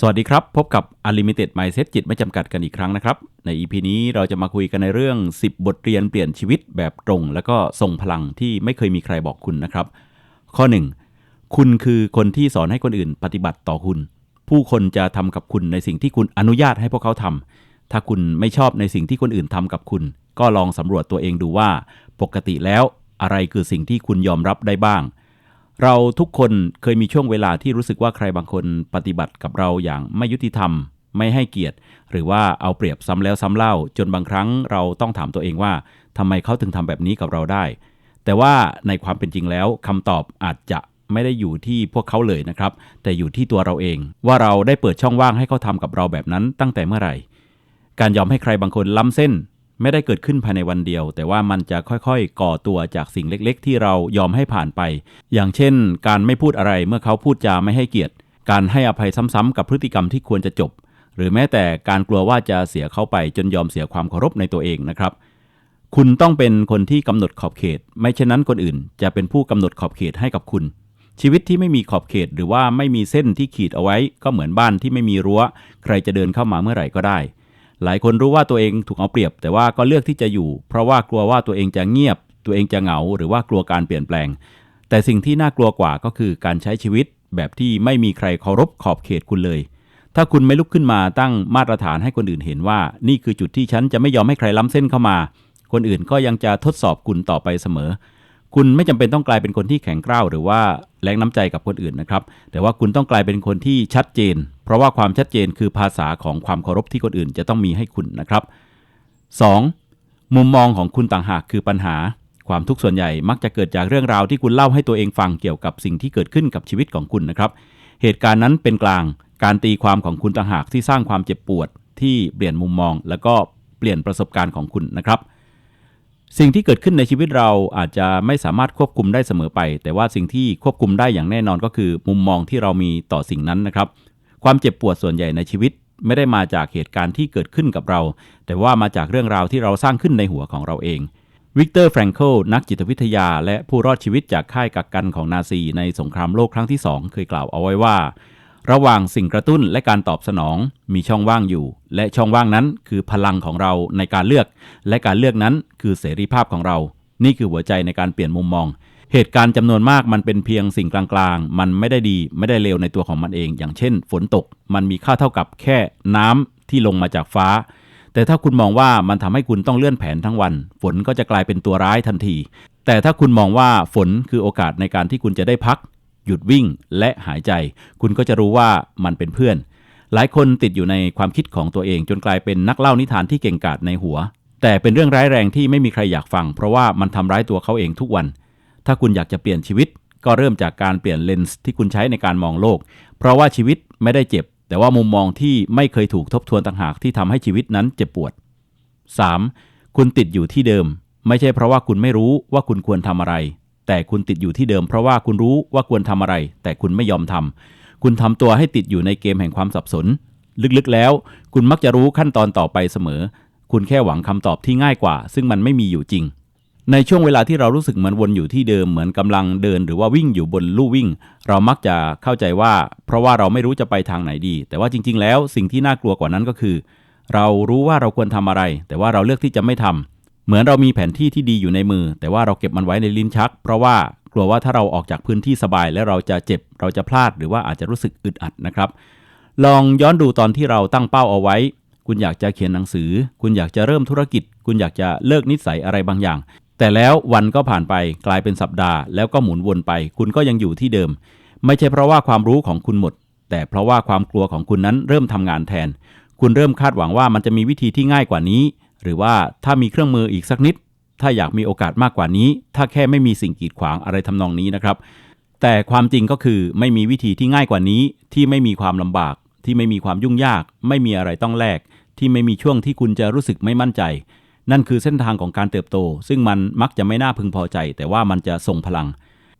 สวัสดีครับ พบกับ Unlimited Mindset จิตไม่จำกัดกันอีกครั้งนะครับ ใน EP นี้เราจะมาคุยกันในเรื่อง 10 บทเรียนเปลี่ยนชีวิตแบบตรง แล้วก็ทรงพลังที่ไม่เคยมีใครบอกคุณนะครับ ข้อ 1 คุณคือคนที่สอนให้คนอื่นปฏิบัติต่อคุณ ผู้คนจะทำกับคุณในสิ่งที่คุณอนุญาตให้พวกเขาทำถ้าคุณไม่ชอบในสิ่งที่คนอื่นทำกับคุณ ก็ลองสำรวจตัวเองดูว่า ปกติแล้วอะไรคือสิ่งที่คุณยอมรับได้บ้าง เราทุกคนเคยมีช่วงเวลาที่รู้สึกว่าใครบางคนปฏิบัติกับเราอย่างไม่ยุติธรรม ไม่ให้เกียรติ หรือว่าเอาเปรียบซ้ำแล้วซ้ำเล่า จนบางครั้งเราต้องถามตัวเองว่าทำไมเขาถึงทำแบบนี้กับเราได้ แต่ว่าในความเป็นจริงแล้วคำตอบอาจจะไม่ได้อยู่ที่พวกเขาเลยนะครับ แต่อยู่ที่ตัวเราเอง ว่าเราได้เปิดช่องว่างให้เขาทำกับเราแบบนั้นตั้งแต่เมื่อไหร่ การยอมให้ใครบางคนล้ำเส้น ไม่ได้เกิดขึ้นภายในวันเดียว แต่ว่ามันจะค่อยๆ ก่อตัวจากสิ่งเล็กๆ ที่เรายอมให้ผ่านไป อย่างเช่น การไม่พูดอะไรเมื่อเขาพูดจาไม่ให้เกียรติ การให้อภัยซ้ำๆกับพฤติกรรมที่ควรจะจบ หรือแม้แต่การกลัวว่าจะเสียเขาไปจนยอมเสียความเคารพในตัวเองนะครับ คุณต้องเป็นคนที่กำหนดขอบเขต ไม่เช่นนั้นคนอื่น จะเป็นผู้กำหนดขอบเขตให้กับคุณชีวิตที่ไม่มีขอบเขตหรือว่าไม่มีเส้นที่ขีดเอาไว้ ก็เหมือนบ้านที่ไม่มีรั้ว ใครจะเดินเข้ามาเมื่อไหร่ก็ได้ หลายคนรู้ว่าตัวเองถูกเอาเปรียบ แต่ว่าก็เลือกที่จะอยู่ เพราะว่ากลัวว่าตัวเองจะเงียบ ตัวเองจะเหงา หรือว่ากลัวการเปลี่ยนแปลง แต่สิ่งที่น่ากลัวกว่าก็คือการใช้ชีวิตแบบที่ไม่มีใครเคารพขอบเขตคุณเลย ถ้าคุณไม่ลุกขึ้นมาตั้งมาตรฐานให้คนอื่นเห็นว่า นี่คือจุดที่ฉันจะไม่ยอมให้ใครล้ำเส้นเข้ามา คนอื่นก็ยังจะทดสอบคุณต่อไปเสมอ คุณไม่จำเป็นต้องกลายเป็นคนที่แข็งกร้าวหรือว่าแรงน้ำใจกับคนอื่นนะครับ แต่ว่าคุณต้องกลายเป็นคนที่ชัดเจน เพราะว่าความชัดเจนคือภาษาของความเคารพที่คนอื่นจะต้องมีให้คุณนะครับ 2. มุมมองของคุณต่างหากคือปัญหา ความทุกข์ส่วนใหญ่มักจะเกิดจากเรื่องราวที่คุณเล่าให้ตัวเองฟังเกี่ยวกับสิ่งที่เกิดขึ้นกับชีวิตของคุณนะครับ เหตุการณ์นั้นเป็นกลาง การตีความของคุณต่างหากที่สร้างความเจ็บปวด ที่เปลี่ยนมุมมอง แล้วก็เปลี่ยนประสบการณ์ของคุณนะครับสิ่งที่เกิดขึ้นในชีวิตเราอาจจะไม่สามารถควบคุมได้เสมอไป แต่ว่าสิ่งที่ควบคุมได้อย่างแน่นอนก็คือ มุมมองที่เรามีต่อสิ่งนั้นนะครับ ความเจ็บปวดส่วนใหญ่ในชีวิต ไม่ได้มาจากเหตุการณ์ที่เกิดขึ้นกับเรา แต่ว่ามาจากเรื่องราวที่เราสร้างขึ้นในหัวของเราเองวิกเตอร์แฟรงเคิลนักจิตวิทยา และผู้รอดชีวิตจากค่ายกักกันของนาซีในสงครามโลกครั้งที่ 2 เคยกล่าวเอาไว้ว่า ระหว่างสิ่งกระตุ้นและการตอบสนองมีช่องว่างอยู่ และช่องว่างนั้นคือพลังของเราในการเลือก และการเลือกนั้นคือเสรีภาพของเรา นี่คือหัวใจในการเปลี่ยนมุมมอง เหตุการณ์จำนวนมากมันเป็นเพียงสิ่งกลางๆ มันไม่ได้ดีไม่ได้เลวในตัวของมันเอง อย่างเช่น ฝนตกมันมีค่าเท่ากับแค่น้ำที่ลงมาจากฟ้า แต่ถ้าคุณมองว่ามันทำให้คุณต้องเลื่อนแผนทั้งวัน ฝนก็จะกลายเป็นตัวร้ายทันที แต่ถ้าคุณมองว่าฝนคือโอกาสในการที่คุณจะได้พัก หยุดวิ่งและหายใจ คุณก็จะรู้ว่ามันเป็นเพื่อน หลายคนติดอยู่ในความคิดของตัวเองจนกลายเป็นนักเล่านิทานที่เก่งกาจในหัว แต่เป็นเรื่องร้ายแรงที่ไม่มีใครอยากฟัง เพราะว่ามันทำร้ายตัวเขาเองทุกวัน ถ้าคุณอยากจะเปลี่ยนชีวิต ก็เริ่มจากการเปลี่ยนเลนส์ที่คุณใช้ในการมองโลก เพราะว่าชีวิตไม่ได้เจ็บ แต่ว่ามุมมองที่ไม่เคยถูกทบทวนต่างหากที่ทำให้ชีวิตนั้นเจ็บปวด 3. คุณติดอยู่ที่เดิม ไม่ใช่เพราะว่าคุณไม่รู้ว่าคุณควรทำอะไร แต่คุณติดอยู่ที่เดิม เพราะว่าคุณรู้ว่าควรทำอะไร แต่คุณไม่ยอมทำคุณทำตัวให้ติดอยู่ในเกมแห่งความสับสน ลึกๆแล้ว คุณมักจะรู้ขั้นตอนต่อไปเสมอ คุณแค่หวังคำตอบที่ง่ายกว่า ซึ่งมันไม่มีอยู่จริง ในช่วงเวลาที่เรารู้สึกเหมือนวนอยู่ที่เดิมเหมือนกำลังเดิน หรือว่าวิ่งอยู่บนลู่วิ่ง เรามักจะเข้าใจว่า เพราะว่าเราไม่รู้จะไปทางไหนดี แต่ว่าจริง ๆ แล้วสิ่งที่น่ากลัวกว่านั้นก็คือ เรารู้ว่าเราควรทำอะไร แต่ว่าเราเลือกที่จะไม่ทำเหมือนเรามีแผนที่ที่ดีอยู่ในมือ แต่ว่าเราเก็บมันไว้ในลิ้นชัก เพราะว่ากลัวว่าถ้าเราออกจากพื้นที่สบาย และเราจะเจ็บเราจะพลาดหรือว่าอาจจะรู้สึกอึดอัดนะครับ ลองย้อนดูตอนที่เราตั้งเป้าเอาไว้ คุณอยากจะเขียนหนังสือ คุณอยากจะเริ่มธุรกิจ คุณอยากจะเลิกนิสัยอะไรบางอย่าง แต่แล้ววันก็ผ่านไปกลายเป็นสัปดาห์แล้วก็หมุนวนไป คุณก็ยังอยู่ที่เดิม ไม่ใช่เพราะว่าความรู้ของคุณหมด แต่เพราะว่าความกลัวของคุณนั้นเริ่มทำงานแทน คุณเริ่มคาดหวังว่ามันจะมีวิธีที่ง่ายกว่านี้ หรือว่าถ้ามีเครื่องมืออีกสักนิด ถ้าอยากมีโอกาสมากกว่านี้ ถ้าแค่ไม่มีสิ่งกีดขวางอะไรทำนองนี้นะครับ แต่ความจริงก็คือไม่มีวิธีที่ง่ายกว่านี้ ที่ไม่มีความลำบาก ที่ไม่มีความยุ่งยาก ไม่มีอะไรต้องแลกที่ไม่มีช่วงที่คุณจะรู้สึกไม่มั่นใจ นั่นคือเส้นทางของการเติบโต ซึ่งมันมักจะไม่น่าพึงพอใจ แต่ว่ามันจะส่งพลัง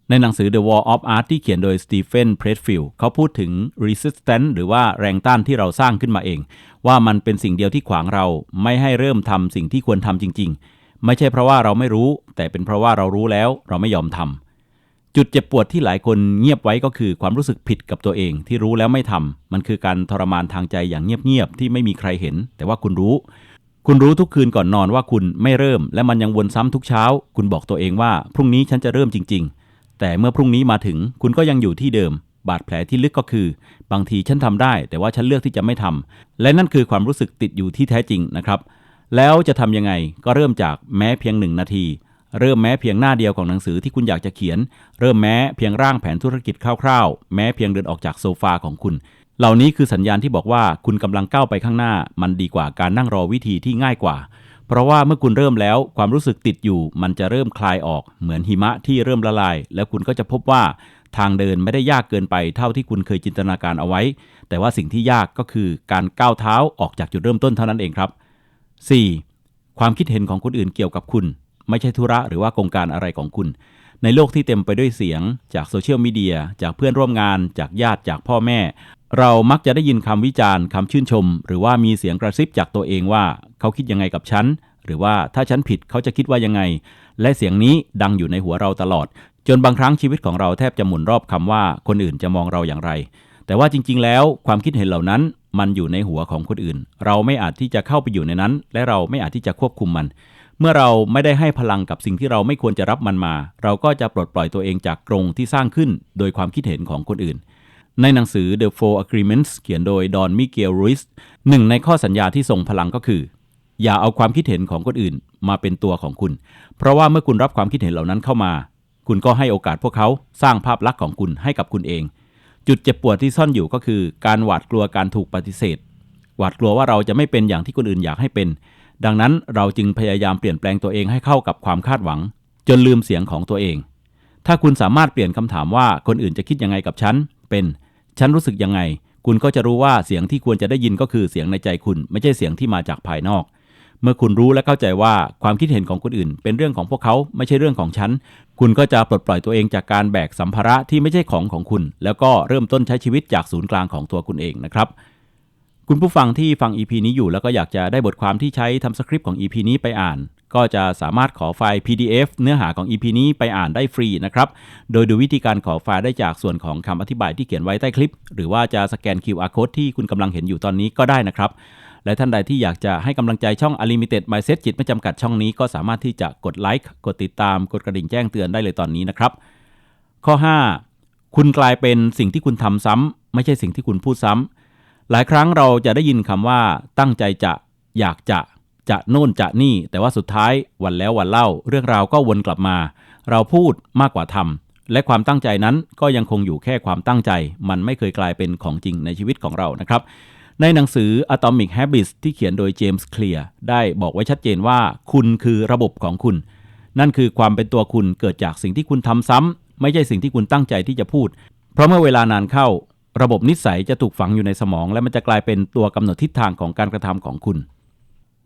ในหนังสือ The Wall of Art ที่เขียนโดย Stephen Pressfield เขาพูดถึง resistance หรือว่าแรงต้านที่เราสร้างขึ้นมาเอง ว่ามันเป็นสิ่งเดียวที่ขวางเราไม่ให้เริ่มทำสิ่งที่ควรทำจริง ๆ ไม่ใช่เพราะว่าเราไม่รู้ แต่เป็นเพราะว่าเรารู้แล้วเราไม่ยอมทำจุดเจ็บปวดที่หลายคนเงียบไว้ก็คือความรู้สึกผิดกับตัวเองที่รู้แล้วไม่ทำมันคือการทรมานทางใจอย่างเงียบๆที่ไม่มีใครเห็น แต่ว่าคุณรู้ คุณรู้ทุกคืนก่อนนอนว่าคุณไม่เริ่ม และมันยังวนซ้ำทุกเช้า คุณบอกตัวเองว่าพรุ่งนี้ฉันจะเริ่มจริง ๆ แต่เมื่อพรุ่งนี้มาถึงคุณก็ยังอยู่ที่เดิม บาดแผลที่ลึกก็คือ บางทีฉันทำได้ แต่ว่าฉันเลือกที่จะไม่ทำและนั่นคือความรู้สึกติดอยู่ที่แท้จริงนะครับ แล้วจะทำยังไงก็เริ่มจากแม้เพียงหนึ่งนาทีเริ่มแม้เพียงหน้าเดียวของหนังสือที่คุณอยากจะเขียน เริ่มแม้เพียงร่างแผนธุรกิจคร่าวๆ แม้เพียงเดินออกจากโซฟาของคุณ เหล่านี้คือสัญญาณที่บอกว่าคุณกำลังก้าวไปข้างหน้า มันดีกว่าการนั่งรอวิธีที่ง่ายกว่า เพราะว่าเมื่อคุณเริ่มแล้วความรู้สึกติดอยู่ มันจะเริ่มคลายออก เหมือนหิมะที่เริ่มละลาย แล้วคุณก็จะพบว่าทางเดินไม่ได้ยากเกินไปเท่าที่คุณเคยจินตนาการเอาไว้ แต่ว่าสิ่งที่ยากก็คือการก้าวเท้าออกจากจุดเริ่มต้นเท่านั้นเองครับ 4. ความคิดเห็นของคนอื่นเกี่ยวกับคุณ ไม่ใช่ธุระหรือว่ากงการอะไรของคุณ ในโลกที่เต็มไปด้วยเสียง จากโซเชียลมีเดียจากเพื่อนร่วมงาน จากญาติจากพ่อแม่ เรามักจะได้ยินคำวิจารณ์คำชื่นชม หรือว่ามีเสียงกระซิบจากตัวเองว่า เขาคิดยังไงกับฉัน หรือว่าถ้าฉันผิดเขาจะคิดว่ายังไง และเสียงนี้ดังอยู่ในหัวเราตลอด จนบางครั้งชีวิตของเราแทบจะหมุนรอบคำว่าคนอื่นจะมองเราอย่างไร แต่ว่าจริง ๆ แล้วความคิดเห็นเหล่านั้น มันอยู่ในหัวของคนอื่น เราไม่อาจที่จะเข้าไปอยู่ในนั้น และเราไม่อาจที่จะควบคุมมัน เมื่อเราไม่ได้ให้พลังกับสิ่งที่เราไม่ควรจะรับมันมา เราก็จะปลดปล่อยตัวเองจากกรงที่สร้างขึ้น โดยความคิดเห็นของคนอื่น ในหนังสือ The Four Agreements เขียนโดยดอนมิเกลรุสหนึ่งในข้อสัญญาที่ทรงพลังก็คือ อย่าเอาความคิดเห็นของคนอื่นมาเป็นตัวของคุณ เพราะว่าเมื่อคุณรับความคิดเห็นเหล่านั้นเข้ามา คุณก็ให้โอกาสพวกเขาสร้างภาพลักษณ์ของคุณให้กับคุณเอง จุดเจ็บปวดที่ซ่อนอยู่ก็คือ การหวาดกลัวการถูกปฏิเสธ หวาดกลัวว่าเราจะไม่เป็นอย่างที่คนอื่นอยากให้เป็น ดังนั้นเราจึงพยายามเปลี่ยนแปลงตัวเองให้เข้ากับความคาดหวัง จนลืมเสียงของตัวเอง ถ้าคุณสามารถเปลี่ยนคำถามว่าคนอื่นจะคิดยังไงกับฉันเป็น ฉันรู้สึกยังไง คุณก็จะรู้ว่าเสียงที่ควรจะได้ยินก็คือเสียงในใจคุณ ไม่ใช่เสียงที่มาจากภายนอก เมื่อคุณรู้และเข้าใจว่าความคิดเห็นของคนอื่น เป็นเรื่องของพวกเขาไม่ใช่เรื่องของฉัน คุณก็จะปลดปล่อยตัวเองจากการแบกสัมภาระที่ไม่ใช่ของของคุณ แล้วก็เริ่มต้นใช้ชีวิตจากศูนย์กลางของตัวคุณเองนะครับคุณผู้ฟังที่ฟัง EP นี้อยู่แล้วก็อยากจะได้บทความที่ใช้ทำสคริปต์ของ EP นี้ไปอ่าน ก็จะสามารถขอไฟล์ PDF เนื้อหาของ EP นี้ไปอ่านได้ฟรีนะครับ โดยดูวิธีการขอไฟล์ได้จากส่วนของคำอธิบายที่เขียนไว้ใต้คลิป หรือว่าจะสแกน QR code ที่คุณกำลังเห็นอยู่ตอนนี้ก็ได้นะครับ และท่านใดที่อยากจะให้กำลังใจช่อง Unlimited Mindset จิตไม่จำกัดช่องนี้ก็สามารถที่จะกดไลค์กดติดตาม กดกระดิ่งแจ้งเตือนได้เลยตอนนี้นะครับ ข้อ 5 คุณกลายเป็นสิ่งที่คุณทำซ้ำไม่ใช่สิ่งที่คุณพูดซ้ำหลายครั้งเราจะได้ยินคำว่าตั้งใจจะ อยากจะ จะโน่นจะนี่ แต่ว่าสุดท้ายวันแล้ววันเล่า เรื่องราวก็วนกลับมา เราพูดมากกว่าทำและความตั้งใจนั้นก็ยังคงอยู่แค่ความตั้งใจ มันไม่เคยกลายเป็นของจริงในชีวิตของเรานะครับ ในหนังสือ Atomic Habits ที่เขียนโดยเจมส์เคลียร์ได้บอกไว้ชัดเจนว่า คุณคือระบบของคุณ นั่นคือความเป็นตัวคุณเกิดจากสิ่งที่คุณทำซ้ำไม่ใช่สิ่งที่คุณตั้งใจที่จะพูด เพราะเมื่อเวลานานเข้า ระบบนิสัยจะถูกฝังอยู่ในสมอง และมันจะกลายเป็นตัวกำหนดทิศทางของการกระทำของคุณ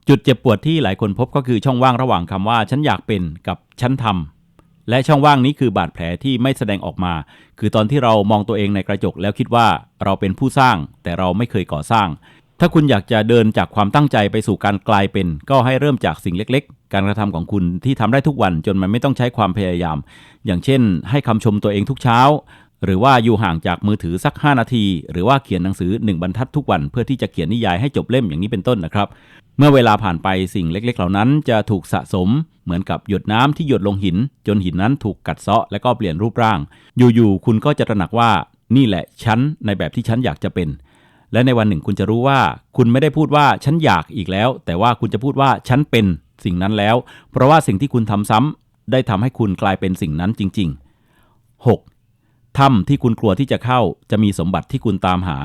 จุดเจ็บปวดที่หลายคนพบก็คือช่องว่างระหว่างคำว่าฉันอยากเป็นกับฉันทำและช่องว่างนี้คือบาดแผลที่ไม่แสดงออกมา คือตอนที่เรามองตัวเองในกระจกแล้วคิดว่าเราเป็นผู้สร้าง แต่เราไม่เคยก่อสร้าง ถ้าคุณอยากจะเดินจากความตั้งใจไปสู่การกลายเป็น ก็ให้เริ่มจากสิ่งเล็ก ๆ การกระทำของคุณที่ทำได้ทุกวันจนมันไม่ต้องใช้ความพยายาม อย่างเช่น ให้คำชมตัวเองทุกเช้า หรือว่าอยู่ห่างจากมือถือสัก 5 นาที หรือว่าเขียนหนังสือ 1 บรรทัดทุกวัน เพื่อที่จะเขียนนิยายให้จบเล่มอย่างนี้เป็นต้นนะครับ เมื่อเวลาผ่านไปสิ่งเล็ก ๆ เหล่านั้นจะถูกสะสม เหมือนกับหยดน้ำที่หยดลงหิน จนหินนั้นถูกกัดเซาะและก็เปลี่ยนรูปร่าง อยู่ๆคุณก็จะตระหนักว่านี่แหละฉันในแบบที่ฉันอยากจะเป็น และในวันหนึ่งคุณจะรู้ว่า คุณไม่ได้พูดว่าฉันอยากอีกแล้ว แต่ว่าคุณจะพูดว่าฉันเป็นสิ่งนั้นแล้ว เพราะว่าสิ่งที่คุณทำซ้ำได้ทำให้คุณกลายเป็นสิ่งนั้นจริง ๆ 6. ถ้ำที่คุณกลัวที่จะเข้า จะมีสมบัติที่คุณตามหา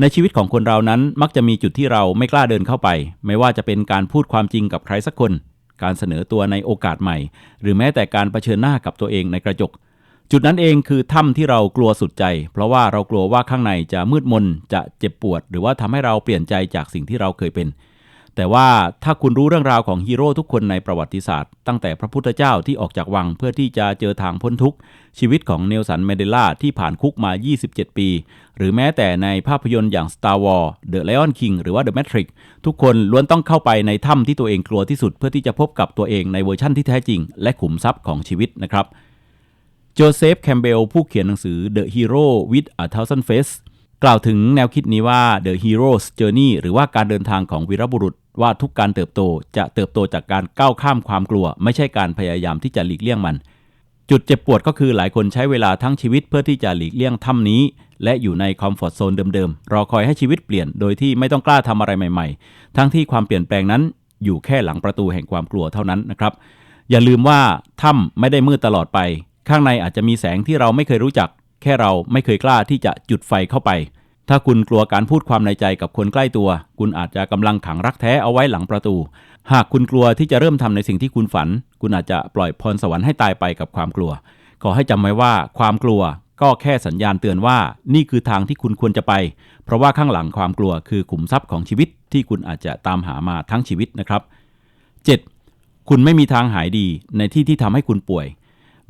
ในชีวิตของคนเรานั้นมักจะมีจุดที่เราไม่กล้าเดินเข้าไป ไม่ว่าจะเป็นการพูดความจริงกับใครสักคน การเสนอตัวในโอกาสใหม่ หรือแม้แต่การรเผชิญหน้ากับตัวเองในกระจก จุดนั้นเองคือถ้ำที่เรากลัวสุดใจ เพราะว่าเรากลัวว่าข้างในจะมืดมนจะเจ็บปวด หรือว่าทำให้เราเปลี่ยนใจจากสิ่งที่เราเคยเป็น แต่ว่าถ้าคุณรู้เรื่องราวของฮีโร่ทุกคนในประวัติศาสตร์ ตั้งแต่พระพุทธเจ้าที่ออกจากวังเพื่อที่จะเจอทางพ้นทุกข์ ชีวิตของเนลสันเมเดล่าที่ผ่านคุกมา 27 ปี หรือแม้แต่ในภาพยนตร์อย่าง Star Wars The Lion King หรือว่า The Matrix ทุกคนล้วนต้องเข้าไปในถ้ำที่ตัวเองกลัวที่สุด เพื่อที่จะพบกับตัวเองในเวอร์ชั่นที่แท้จริง และขุมทรัพย์ของชีวิตนะครับโจเซฟแคมเบลผู้เขียนหนังสือ The Hero with a Thousand Faces กล่าวถึงแนวคิดนี้ว่า The Hero's Journey หรือว่าการเดินทางของวีรบุรุษ ว่าทุกการเติบโตจะเติบโตจากการก้าวข้ามความกลัว ไม่ใช่การพยายามที่จะหลีกเลี่ยงมัน จุดเจ็บปวดก็คือหลายคนใช้เวลาทั้งชีวิตเพื่อที่จะหลีกเลี่ยงถ้ำนี้ และอยู่ในคอมฟอร์ทโซนเดิมๆรอคอยให้ชีวิตเปลี่ยนโดยที่ไม่ต้องกล้าทำอะไรใหม่ๆ ทั้งที่ความเปลี่ยนแปลงนั้น อยู่แค่หลังประตูแห่งความกลัวเท่านั้นนะครับ อย่าลืมว่าถ้ำไม่ได้มืดตลอดไป ข้างในอาจจะมีแสงที่เราไม่เคยรู้จัก แค่เราไม่เคยกล้าที่จะจุดไฟเข้าไป ถ้าคุณกลัวการพูดความในใจกับคนใกล้ตัว คุณอาจจะกำลังขังรักแท้เอาไว้หลังประตู หากคุณกลัวที่จะเริ่มทำในสิ่งที่คุณฝัน คุณอาจจะปล่อยพรสวรรค์ให้ตายไปกับความกลัว ขอให้จำไว้ว่าความกลัวก็แค่สัญญาณเตือนว่านี่คือทางที่คุณควรจะไป เพราะว่าข้างหลังความกลัวคือขุมทรัพย์ของชีวิตที่คุณอาจจะตามหามาทั้งชีวิตนะครับ 7. คุณไม่มีทางหายดีในที่ที่ทำให้คุณป่วย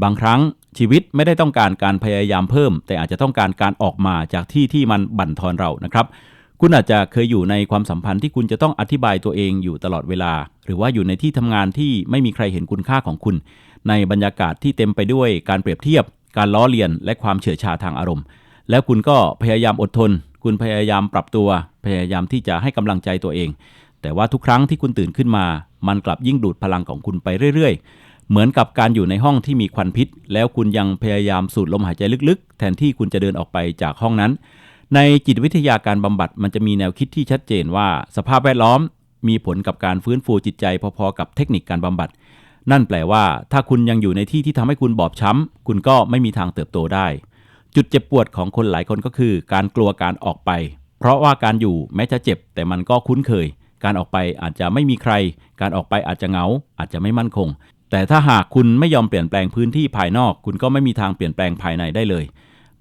บางครั้งชีวิตไม่ได้ต้องการการพยายามเพิ่ม แต่อาจจะต้องการการออกมาจากที่ที่มันบั่นทอนเรานะครับคุณอาจจะเคยอยู่ในความสัมพันธ์ที่คุณจะต้องอธิบายตัวเองอยู่ตลอดเวลา หรือว่าอยู่ในที่ทำงานที่ไม่มีใครเห็นคุณค่าของคุณ ในบรรยากาศที่เต็มไปด้วยการเปรียบเทียบ การล้อเลียน และความเฉื่อยชาทางอารมณ์ แล้วคุณก็พยายามอดทน คุณพยายามปรับตัว พยายามที่จะให้กำลังใจตัวเอง แต่ว่าทุกครั้งที่คุณตื่นขึ้นมา มันกลับยิ่งดูดพลังของคุณไปเรื่อย เหมือนกับการอยู่ในห้องที่มีควันพิษ แล้วคุณยังพยายามสูดลมหายใจลึกๆ แทนที่คุณจะเดินออกไปจากห้องนั้น ในจิตวิทยาการบำบัดมันจะมีแนวคิดที่ชัดเจนว่า สภาพแวดล้อม มีผลกับการฟื้นฟูจิตใจพอๆ กับเทคนิคการบำบัด นั่นแปลว่า ถ้าคุณยังอยู่ในที่ที่ทำให้คุณบอบช้ำคุณก็ไม่มีทางเติบโตได้ จุดเจ็บปวดของคนหลายคนก็คือ การกลัวการออกไป เพราะว่าการอยู่แม้จะเจ็บ แต่มันก็คุ้นเคย การออกไปอาจจะไม่มีใคร การออกไปอาจจะเหงา อาจจะไม่มั่นคง แต่ถ้าหากคุณไม่ยอมเปลี่ยนแปลงพื้นที่ภายนอก คุณก็ไม่มีทางเปลี่ยนแปลงภายในได้เลย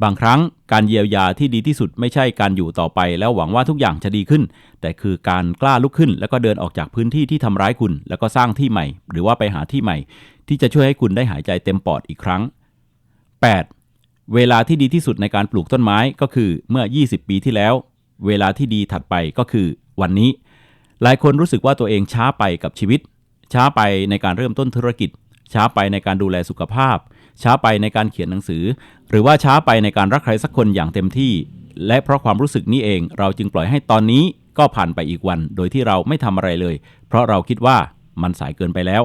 บางครั้งการเยียวยาที่ดีที่สุดไม่ใช่การอยู่ต่อไป แล้วหวังว่าทุกอย่างจะดีขึ้น แต่คือการกล้าลุกขึ้น แล้วก็เดินออกจากพื้นที่ที่ทำร้ายคุณ แล้วก็สร้างที่ใหม่ หรือว่าไปหาที่ใหม่ ที่จะช่วยให้คุณได้หายใจเต็มปอดอีกครั้ง 8. เวลาที่ดีที่สุดในการปลูกต้นไม้ก็คือเมื่อ 20 ปีที่แล้ว เวลาที่ดีถัดไปก็คือ วันนี้ หลายคนรู้สึกว่าตัวเองช้าไปกับชีวิต ช้าไปในการเริ่มต้นธุรกิจ ช้าไปในการดูแลสุขภาพ ช้าไปในการเขียนหนังสือ หรือว่าช้าไปในการรักใครสักคนอย่างเต็มที่ และเพราะความรู้สึกนี้เอง เราจึงปล่อยให้ตอนนี้ก็ผ่านไปอีกวัน โดยที่เราไม่ทำอะไรเลย เพราะเราคิดว่ามันสายเกินไปแล้ว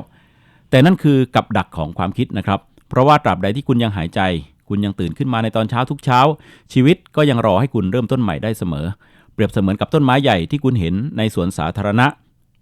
แต่นั่นคือกับดักของความคิดนะครับ เพราะว่าตราบใดที่คุณยังหายใจ คุณยังตื่นขึ้นมาในตอนเช้าทุกเช้า ชีวิตก็ยังรอให้คุณเริ่มต้นใหม่ได้เสมอ เปรียบเสมือนกับต้นไม้ใหญ่ที่คุณเห็นในสวนสาธารณะ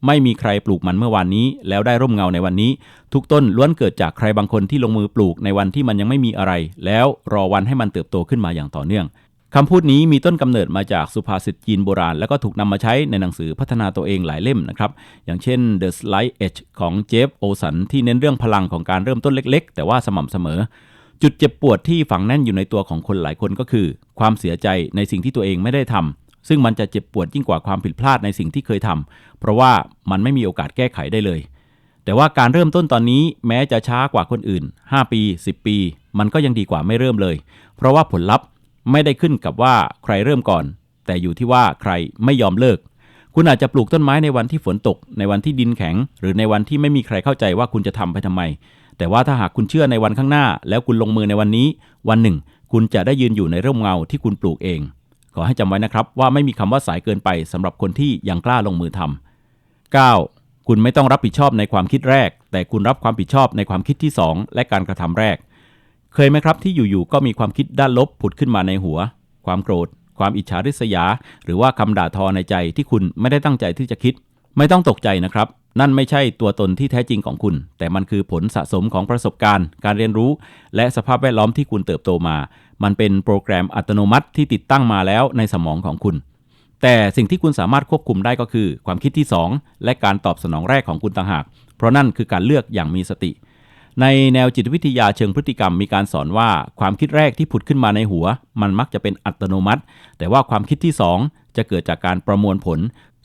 ไม่มีใครปลูกมันเมื่อวานนี้ แล้วได้ร่มเงาในวันนี้ ทุกต้นล้วนเกิดจากใครบางคนที่ลงมือปลูกในวันที่มันยังไม่มีอะไร แล้วรอวันให้มันเติบโตขึ้นมาอย่างต่อเนื่องคำพูดนี้มีต้นกำเนิดมาจากสุภาษิตจีนโบราณ แล้วก็ถูกนำมาใช้ในหนังสือพัฒนาตัวเองหลายเล่มนะครับ อย่างเช่น The Slight Edge ของเจฟโอสันที่เน้นเรื่องพลังของการเริ่มต้นเล็กๆ แต่ว่าสม่ำเสมอ จุดเจ็บปวดที่ฝังแน่นอยู่ในตัวของคนหลายคนก็คือ ความเสียใจในสิ่งที่ตัวเองไม่ได้ทำ ซึ่งมันจะเจ็บปวดยิ่งกว่าความผิดพลาดในสิ่งที่เคยทำเพราะว่ามันไม่มีโอกาสแก้ไขได้เลย แต่ว่าการเริ่มต้นตอนนี้แม้จะช้ากว่าคนอื่น 5 ปี 10 ปี มันก็ยังดีกว่าไม่เริ่มเลย เพราะว่าผลลัพธ์ไม่ได้ขึ้นกับว่าใครเริ่มก่อน แต่อยู่ที่ว่าใครไม่ยอมเลิก คุณอาจจะปลูกต้นไม้ในวันที่ฝนตก ในวันที่ดินแข็ง หรือในวันที่ไม่มีใครเข้าใจว่าคุณจะทำไปทำไม แต่ว่าถ้าหากคุณเชื่อในวันข้างหน้า แล้วคุณลงมือในวันนี้ วันหนึ่ง คุณจะได้ยืนอยู่ในร่มเงาที่คุณปลูกเอง ขอให้จำไว้นะครับว่าไม่มีคำว่าสายเกินไปสำหรับคนที่ยังกล้าลงมือทำ 9. คุณไม่ต้องรับผิดชอบในความคิดแรก แต่คุณรับความผิดชอบในความคิดที่ 2 และการกระทำแรก เคยไหมครับที่อยู่ๆก็มีความคิดด้านลบผุดขึ้นมาในหัว ความโกรธ ความอิจฉาริษยา หรือว่าคำด่าทอในใจที่คุณไม่ได้ตั้งใจที่จะคิด ไม่ต้องตกใจนะครับ นั่นไม่ใช่ตัวตนที่แท้จริงของคุณ แต่มันคือผลสะสมของประสบการณ์ การเรียนรู้ และสภาพแวดล้อมที่คุณเติบโตมา มันเป็นโปรแกรมอัตโนมัติที่ติดตั้งมาแล้วในสมองของคุณ แต่สิ่งที่คุณสามารถควบคุมได้ก็คือ ความคิดที่ 2 และการตอบสนองแรกของคุณต่างหาก เพราะนั่นคือการเลือกอย่างมีสติ ในแนวจิตวิทยาเชิงพฤติกรรมมีการสอนว่าความคิดแรกที่ผุดขึ้นมาในหัว มันมักจะเป็นอัตโนมัติ แต่ว่าความคิดที่ 2 จะเกิดจากการประมวลผล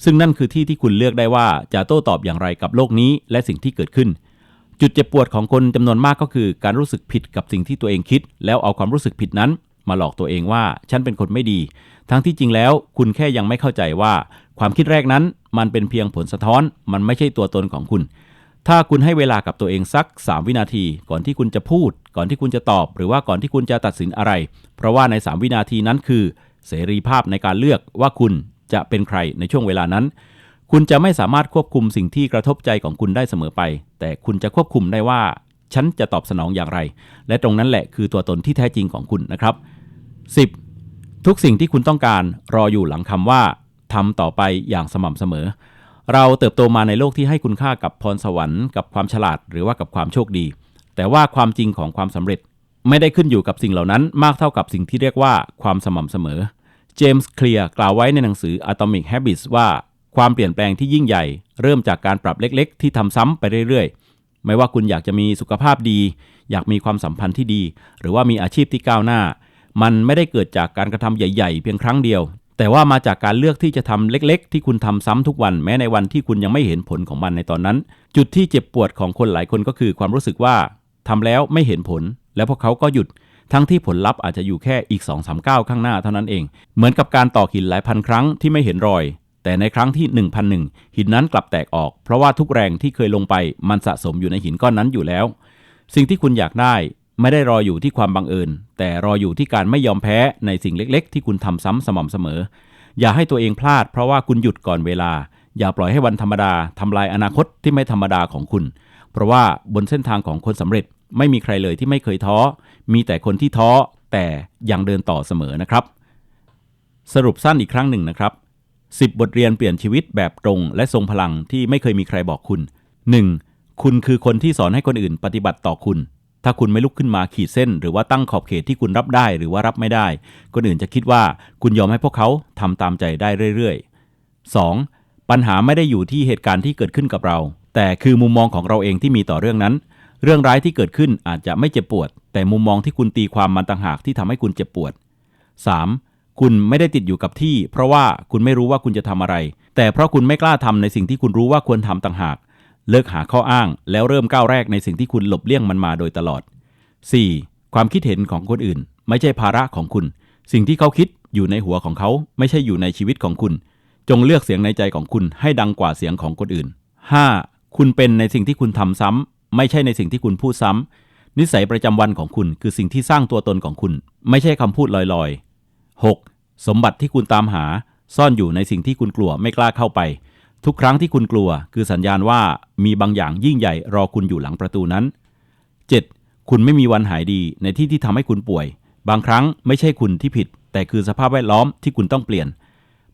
ซึ่งนั่นคือที่ที่คุณเลือกได้ว่าจะโต้ตอบอย่างไรกับโลกนี้ และสิ่งที่เกิดขึ้น จุดเจ็บปวดของคนจำนวนมากก็คือ การรู้สึกผิดกับสิ่งที่ตัวเองคิด แล้วเอาความรู้สึกผิดนั้น มาหลอกตัวเองว่าฉันเป็นคนไม่ดี ทั้งที่จริงแล้ว คุณแค่ยังไม่เข้าใจว่า ความคิดแรกนั้น มันเป็นเพียงผลสะท้อน มันไม่ใช่ตัวตนของคุณ ถ้าคุณให้เวลากับตัวเองสัก 3 วินาที ก่อนที่คุณจะพูด ก่อนที่คุณจะตอบ หรือว่าก่อนที่คุณจะตัดสินอะไร เพราะว่าใน 3 วินาทีนั้นคือ เสรีภาพในการเลือกว่าคุณจะเป็นใครในช่วงเวลานั้น คุณจะไม่สามารถควบคุมสิ่งที่กระทบใจของคุณได้เสมอไป แต่คุณจะควบคุมได้ว่า ฉันจะตอบสนองอย่างไร และตรงนั้นแหละคือตัวตนที่แท้จริงของคุณนะครับ 10. ทุกสิ่งที่คุณต้องการรออยู่หลังคำว่าทำต่อไปอย่างสม่ำเสมอ เราเติบโตมาในโลกที่ให้คุณค่ากับพรสวรรค์กับความฉลาดหรือว่ากับความโชคดี แต่ว่าความจริงของความสำเร็จไม่ได้ขึ้นอยู่กับสิ่งเหล่านั้นมากเท่ากับสิ่งที่เรียกว่าความสม่ำเสมอ เจมส์ เคลียร์กล่าวไว้ในหนังสือ Atomic Habits ว่า ความเปลี่ยนแปลงที่ยิ่งใหญ่ เริ่มจากการปรับเล็กๆ ที่ทำซ้ำไปเรื่อยๆ ไม่ว่าคุณอยากจะมีสุขภาพดี อยากมีความสัมพันธ์ที่ดี หรือว่ามีอาชีพที่ก้าวหน้า มันไม่ได้เกิดจากการกระทำใหญ่ ๆ เพียงครั้งเดียว แต่ว่ามาจากการเลือกที่จะทำเล็ก ๆ ที่คุณทำซ้ำทุกวันแม้ในวันที่คุณยังไม่เห็นผลของมันในตอนนั้น จุดที่เจ็บปวดของคนหลายคนก็คือ ความรู้สึกว่าทำแล้วไม่เห็นผล แล้วพวกเขาก็หยุดทั้งที่ผลลัพธ์อาจจะอยู่แค่อีก2อสามก้าวข้างหน้าเท่านั้นเอง เหมือนกับการตอกหินหลายพันครั้งที่ไม่เห็นรอย แต่ในครั้งที่ 1001 หินนั้นกลับแตกออก เพราะว่าทุกแรงที่เคยลงไปมันสะสมอยู่ในหินก้อนนั้นอยู่แล้ว สิ่งที่คุณอยากได้ไม่ได้รออยู่ที่ความบังเอิญ แต่รออยู่ที่การไม่ยอมแพ้ในสิ่งเล็กๆ ที่คุณทำซ้ำสม่ำเสมอ อย่าให้ตัวเองพลาด เพราะว่าคุณหยุดก่อนเวลา อย่าปล่อยให้วันธรรมดาทำลายอนาคตที่ไม่ธรรมดาของคุณ เพราะว่าบนเส้นทางของคนสำเร็จไม่มีใครเลยที่ไม่เคยท้อ มีแต่คนที่ท้อแต่ยังเดินต่อเสมอนะครับ สรุปสั้นอีกครั้งหนึ่งนะครับ 10 บทเรียนเปลี่ยนชีวิตแบบตรง และทรงพลังที่ไม่เคยมีใครบอกคุณ 1. คุณคือคนที่สอนให้คนอื่นปฏิบัติต่อคุณ ถ้าคุณไม่ลุกขึ้นมาขีดเส้น หรือว่าตั้งขอบเขตที่คุณรับได้หรือว่ารับไม่ได้ คนอื่นจะคิดว่าคุณยอมให้พวกเขาทำตามใจได้เรื่อยๆ 2. ปัญหาไม่ได้อยู่ที่เหตุการณ์ที่เกิดขึ้นกับเรา แต่คือมุมมองของเราเองที่มีต่อเรื่องนั้น เรื่องร้ายที่เกิดขึ้นอาจจะไม่เจ็บปวด แต่มุมมองที่คุณตีความมันต่างหากที่ทำให้คุณเจ็บปวด 3. คุณไม่ได้ติดอยู่กับที่ เพราะว่าคุณไม่รู้ว่าคุณจะทำอะไร แต่เพราะคุณไม่กล้าทำในสิ่งที่คุณรู้ว่าควรทำต่างหาก เลิกหาข้ออ้าง แล้วเริ่มก้าวแรกในสิ่งที่คุณหลบเลี่ยงมันมาโดยตลอด 4. ความคิดเห็นของคนอื่น ไม่ใช่ภาระของคุณ สิ่งที่เขาคิดอยู่ในหัวของเขาไม่ใช่อยู่ในชีวิตของคุณ จงเลือกเสียงในใจของคุณให้ดังกว่าเสียงของคนอื่น 5. คุณเป็นในสิ่งที่คุณทำซ้ำไม่ใช่ในสิ่งที่คุณพูดซ้ำนิสัยประจำวันของคุณ คือสิ่งที่สร้างตัวตนของคุณ ไม่ใช่คำพูดลอยๆ 6. สมบัติที่คุณตามหา ซ่อนอยู่ในสิ่งที่คุณกลัวไม่กล้าเข้าไป ทุกครั้งที่คุณกลัว คือสัญญาณว่ามีบางอย่างยิ่งใหญ่รอคุณอยู่หลังประตูนั้น 7. คุณไม่มีวันหายดีในที่ที่ทำให้คุณป่วย บางครั้งไม่ใช่คุณที่ผิด แต่คือสภาพแวดล้อมที่คุณต้องเปลี่ยน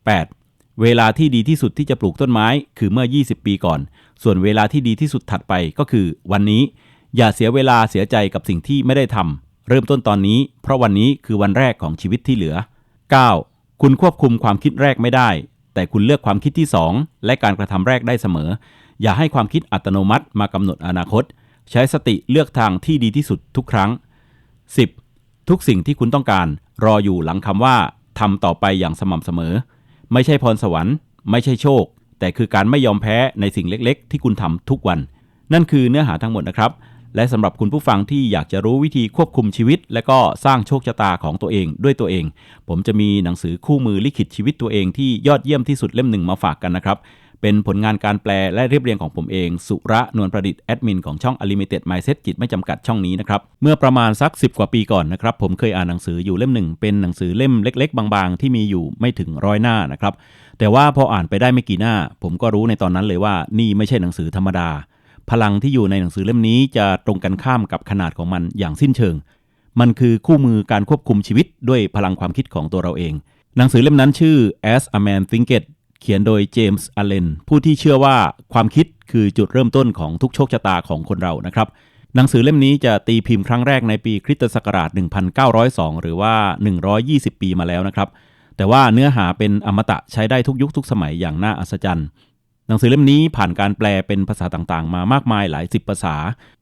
8. เวลาที่ดีที่สุดที่จะปลูกต้นไม้ คือเมื่อ 20 ปีก่อน ส่วนเวลาที่ดีที่สุดถัดไปก็คือ วันนี้ อย่าเสียเวลาเสียใจกับสิ่งที่ไม่ได้ทำ เริ่มต้นตอนนี้ เพราะวันนี้คือวันแรกของชีวิตที่เหลือ 9. คุณควบคุมความคิดแรกไม่ได้ แต่คุณเลือกความคิดที่ 2 และการกระทำแรกได้เสมอ อย่าให้ความคิดอัตโนมัติมากำหนดอนาคต ใช้สติเลือกทางที่ดีที่สุดทุกครั้ง 10. ทุกสิ่งที่คุณต้องการ รออยู่หลังคำว่าทำต่อไปอย่างสม่ำเสมอ ไม่ใช่พรสวรรค์ ไม่ใช่โชค แต่คือการไม่ยอมแพ้ในสิ่งเล็ก ๆ ที่คุณทำทุกวัน นั่นคือเนื้อหาทั้งหมดนะครับ และสำหรับคุณผู้ฟังที่อยากจะรู้วิธีควบคุมชีวิต และก็สร้างโชคชะตาของตัวเองด้วยตัวเอง ผมจะมีหนังสือคู่มือลิขิตชีวิตตัวเองที่ยอดเยี่ยมที่สุดเล่มหนึ่งมาฝากกันนะครับ เป็นผลงานการแปลและเรียบเรียงของผมเอง สุระนวลประดิษฐ์แอดมินของช่อง Unlimited Mindset จิตไม่จำกัดช่องนี้นะครับ เมื่อประมาณสัก 10 กว่าปีก่อนนะครับ ผมเคยอ่านหนังสืออยู่เล่มหนึ่งเป็นหนังสือเล่มเล็ก ๆ บางๆ ที่มีอยู่ไม่ถึงร้อยหน้านะครับแต่ว่าพออ่านไปได้ไม่กี่หน้า ผมก็รู้ในตอนนั้นเลยว่านี่ไม่ใช่หนังสือธรรมดา พลังที่อยู่ในหนังสือเล่มนี้จะตรงกันข้ามกับขนาดของมันอย่างสิ้นเชิง มันคือคู่มือการควบคุมชีวิตด้วยพลังความคิดของตัวเราเอง หนังสือเล่มนั้นชื่อ As a Man Thinketh เขียนโดยเจมส์อเลนผู้ที่เชื่อว่าความคิดคือจุดเริ่มต้นของทุกโชคชะตาของคนเรานะครับ หนังสือเล่มนี้จะตีพิมพ์ครั้งแรกในปีคริสตศักราช 1902 หรือว่า 120 ปีมาแล้วนะครับ แต่ว่าเนื้อหาเป็นอมตะใช้ได้ทุกยุคทุกสมัยอย่างน่าอัศจรรย์ หนังสือเล่มนี้ผ่านการแปลเป็นภาษาต่างๆ มามากมายหลายสิบภาษา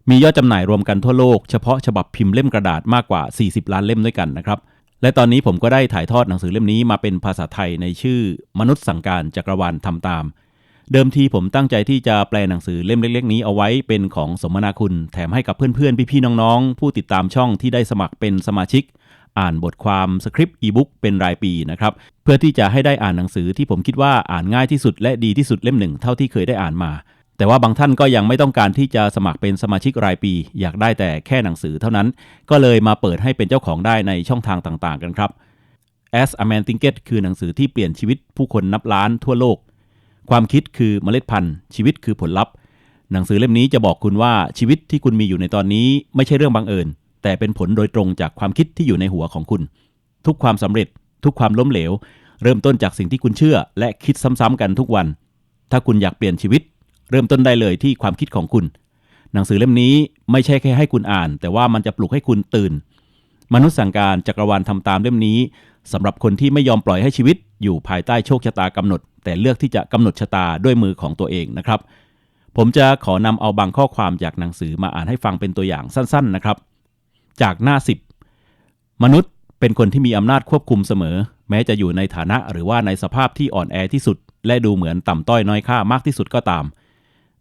มียอดจำหน่ายรวมกันทั่วโลก เฉพาะฉบับพิมพ์เล่มกระดาษมากกว่า 40 ล้านเล่มด้วยกันนะครับและตอนนี้ผมก็ได้ถ่ายทอดหนังสือเล่มนี้มาเป็นภาษาไทยในชื่อ มนุษย์สั่งการจักรวาลทำตาม เดิมทีผมตั้งใจที่จะแปลหนังสือเล่มเล็ก ๆ นี้เอาไว้เป็นของสมนาคุณ แถมให้กับเพื่อนๆ พี่ๆ น้องๆ ผู้ติดตามช่องที่ได้สมัครเป็นสมาชิก อ่านบทความสคริปต์อีบุ๊กเป็นรายปีนะครับ เพื่อที่จะให้ได้อ่านหนังสือที่ผมคิดว่าอ่านง่ายที่สุดและดีที่สุดเล่มหนึ่งเท่าที่เคยได้อ่านมา แต่ว่าบางท่านก็ยังไม่ต้องการที่จะสมัครเป็นสมาชิกรายปี อยากได้แต่แค่หนังสือเท่านั้น ก็เลยมาเปิดให้เป็นเจ้าของได้ในช่องทางต่างๆ กันครับ As a Man Thinketh คือหนังสือที่เปลี่ยนชีวิตผู้คนนับล้านทั่วโลก ความคิดคือเมล็ดพันธุ์ ชีวิตคือผลลัพธ์ หนังสือเล่มนี้จะบอกคุณว่าชีวิตที่คุณมีอยู่ในตอนนี้ไม่ใช่เรื่องบังเอิญ แต่เป็นผลโดยตรงจากความคิดที่อยู่ในหัวของคุณ ทุกความสำเร็จ ทุกความล้มเหลว เริ่มต้นจากสิ่งที่คุณเชื่อ และคิดซ้ำๆกันทุกวัน ถ้าคุณอยากเปลี่ยนชีวิต เริ่มต้นได้เลยที่ความคิดของคุณ หนังสือเล่มนี้ไม่ใช่แค่ให้คุณอ่าน แต่ว่ามันจะปลุกให้คุณตื่น มนุษย์สั่งการจักรวาลทำตามเล่มนี้สำหรับคนที่ไม่ยอมปล่อยให้ชีวิต อยู่ภายใต้โชคชะตากำหนด แต่เลือกที่จะกำหนดชะตาด้วยมือของตัวเองนะครับ ผมจะขอนำเอาบางข้อความจากหนังสือมาอ่านให้ฟังเป็นตัวอย่างสั้น ๆ นะครับ จากหน้า10มนุษย์เป็นคนที่มีอำนาจควบคุมเสมอ แม้จะอยู่ในฐานะหรือว่าในสภาพที่อ่อนแอที่สุด และดูเหมือนต่ำต้อยน้อยค่ามากที่สุดก็ตาม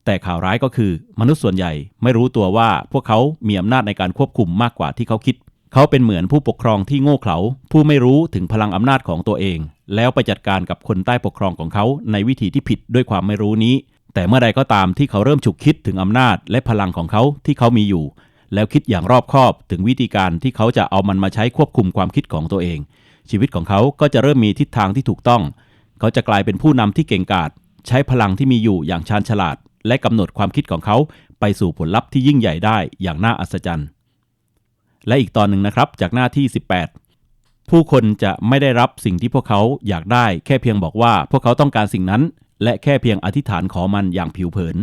แต่ข่าวร้ายก็คือ มนุษย์ส่วนใหญ่ไม่รู้ตัวว่าพวกเขามีอำนาจในการควบคุมมากกว่าที่เขาคิด เขาเป็นเหมือนผู้ปกครองที่โง่เขลาผู้ไม่รู้ถึงพลังอำนาจของตัวเอง แล้วไปจัดการกับคนใต้ปกครองของเขาในวิธีที่ผิดด้วยความไม่รู้นี้ แต่เมื่อใดก็ตามที่เขาเริ่มฉุกคิดถึงอำนาจและพลังของเขาที่เขามีอยู่ แล้วคิดอย่างรอบคอบถึงวิธีการที่เขาจะเอามันมาใช้ควบคุมความคิดของตัวเอง ชีวิตของเขาก็จะเริ่มมีทิศทางที่ถูกต้อง เขาจะกลายเป็นผู้นำที่เก่งกาจใช้พลังที่มีอยู่อย่างชาญฉลาด และกำหนดความคิดของเขาไปสู่ผลลัพธ์ที่ยิ่งใหญ่ได้อย่างน่าอัศจรรย์ และอีกตอนหนึ่งนะครับจากหน้าที่ 18 ผู้คนจะไม่ได้รับสิ่งที่พวกเขาอยากได้ แค่เพียงบอกว่าพวกเขาต้องการสิ่งนั้น และแค่เพียงอธิษฐานขอมันอย่างผิวเผิน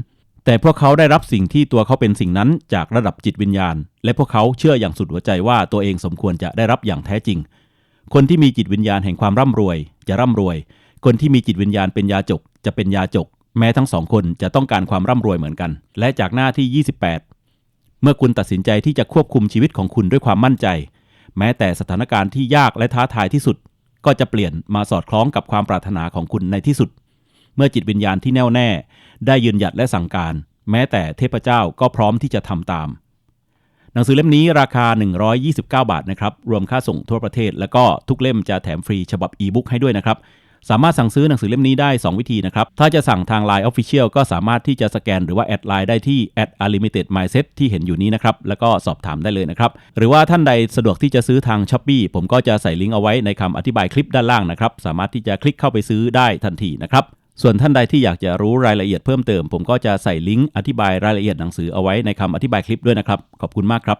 แต่พวกเขาได้รับสิ่งที่ตัวเขาเป็นสิ่งนั้นจากระดับจิตวิญญาณ และพวกเขาเชื่ออย่างสุดหัวใจว่าตัวเองสมควรจะได้รับอย่างแท้จริง คนที่มีจิตวิญญาณแห่งความร่ำรวย จะร่ำรวย คนที่มีจิตวิญญาณเป็นยาจก จะเป็นยาจก แม้ทั้งสองคนจะต้องการความร่ำรวยเหมือนกัน และจากหน้าที่ 28 เมื่อคุณตัดสินใจที่จะควบคุมชีวิตของคุณด้วยความมั่นใจ แม้แต่สถานการณ์ที่ยากและท้าทายที่สุด ก็จะเปลี่ยนมาสอดคล้องกับความปรารถนาของคุณในที่สุด เมื่อจิตวิญญาณที่แน่วแน่ ได้ยืนหยัดและสั่งการ แม้แต่เทพเจ้าก็พร้อมที่จะทำตาม หนังสือเล่มนี้ราคา 129 บาทนะครับ รวมค่าส่งทั่วประเทศ แล้วก็ทุกเล่มจะแถมฟรีฉบับอีบุ๊กให้ด้วยนะครับสามารถสั่งซื้อหนังสือเล่มนี้ได้ 2 วิธีนะครับ ถ้าจะสั่งทาง Line Official ก็สามารถที่จะสแกนหรือว่าแอดไลน์ได้ที่ @unlimited mindset ที่เห็นอยู่นี้นะครับ แล้วก็สอบถามได้เลยนะครับ หรือว่าท่านใดสะดวกที่จะซื้อทาง s h อ p e e ผมก็จะใส่ลิงก์เอาไว้ในคำอธิบายคลิปด้านล่างนะครับ สามารถที่จะคลิกเข้าไปซื้อได้ทันทีนะครับ ส่วนท่านใดที่อยากจะรู้รายละเอียดเพิ่มเติม ผมก็จะใส่ลิงก์อธิบายรายละเอียดหนังสือเอาไว้ในคำอธิบายคลิปด้วยนะครับ ขอบคุณมากครับ